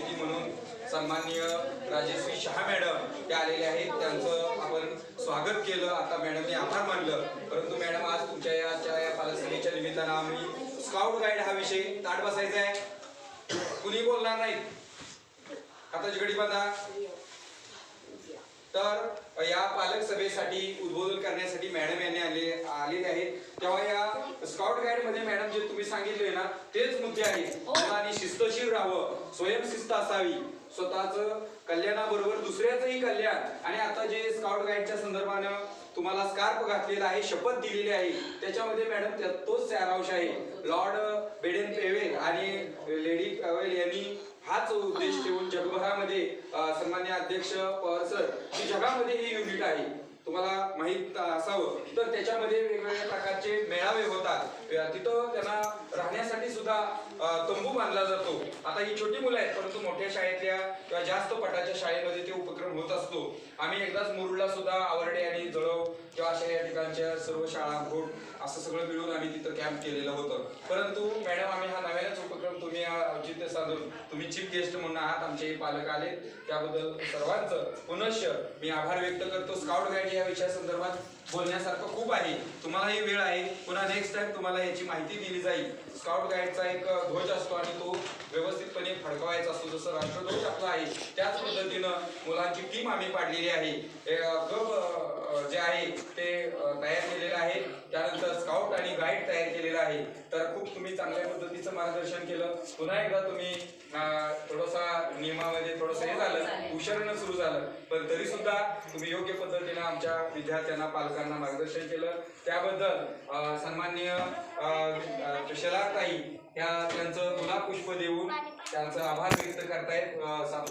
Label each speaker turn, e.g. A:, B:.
A: अतिथी म्हणून सन्माननीय राजेश्री शहा मॅडम ते आलेले आहेत. त्यांचं आपण स्वागत केलं. आता मॅडमने आभार मानलं. परंतु मॅडम आज तुमच्या याच्या या पालसभेच्या निमित्तानं आम्ही स्काउट गाईड हा विषय ताट बसायचा आहे. कुणी बोलणार नाही? आता घडी बघा तर या पालक सभेसाठी उद्बोधन करण्यासाठी मॅडम यांनी आले आलेले आहेत. तेव्हा या मध्ये मॅडम जे तुम्ही सांगितले ना तेच मुद्दे आहेत. आणि शिस्तशीर राहावं स्वयंशिस्त असावी. स्वतःच कल्याणाबरोबर दुसऱ्याचंही कल्याण. आणि आता जे स्काउट गाईडच्या संदर्भानं तुम्हाला स्कार्प घातलेला आहे शपथ दिलेली आहे त्याच्यामध्ये मॅडम तोच सारांश आहे. लॉर्ड बेडेन पेवेल आणि लेडी पेवेल यांनी हाच उद्देश ठेवून जगभरामध्ये सन्मान्य अध्यक्ष पवार सर की जगामध्ये ही युनिट आहे. तुम्हाला माहीत असावं. तर त्याच्यामध्ये वेगवेगळ्या प्रकारचे मेळावे तिथं त्यांना राहण्यासाठी सुद्धा तंबू बांधला जातो. आता ही छोटी मुलं आहेत परंतु मोठ्या शाळेतल्या किंवा जास्त पटाच्या शाळेमध्ये ते उपक्रम होत असतो. आम्ही एकदाच मुरुडला सुद्धा आवरडे आणि जळव किंवा अशा या ठिकाणच्या सर्व शाळा घोट असं सगळं मिळून आम्ही तिथं कॅम्प केलेलं होतं. परंतु मॅडम आम्ही हा नव्या उपक्रम तुम्ही हा औचित्य साधून तुम्ही चीफ गेस्ट म्हणून आहात आमचे पालक आले. त्याबद्दल सर्वांचं पुनश्च मी आभार व्यक्त करतो. स्काउट गाईड या विषयासंदर्भात बोलण्यासारखं खूप आहे. तुम्हालाही वेळ आहे. पुन्हा नेक्स्ट टाइम तुम्हाला याची माहिती दिली जाईल. स्काउट गाईडचा एक ध्वज असतो आणि तो व्यवस्थितपणे फडकवायचा असतो. जसं राष्ट्रध्वज आपला आहे त्याच पद्धतीनं मुलांची टीम आम्ही पाडलेली आहे हे, अ, गब अ, जे आहे ते अ, तयार केलेलं आहे त्यानंतर स्काउट आणि गाईड तयार केलेलं आहे. तर खूप तुम्ही चांगल्या पद्धतीचं मार्गदर्शन केलं. पुन्हा एकदा तुम्ही थोडंसा नियमामध्ये थोडंसं हे झालं. उशिरानं सुरू झालं. पण तरी सुद्धा तुम्ही योग्य पद्धतीनं आमच्या विद्यार्थ्यांना पालकांना मार्गदर्शन केलं. त्याबद्दल सन्माननीय अ, शलाताई ह्या त्यांचं गुलाब पुष्प देऊन त्यांचा आभार व्यक्त करतायत.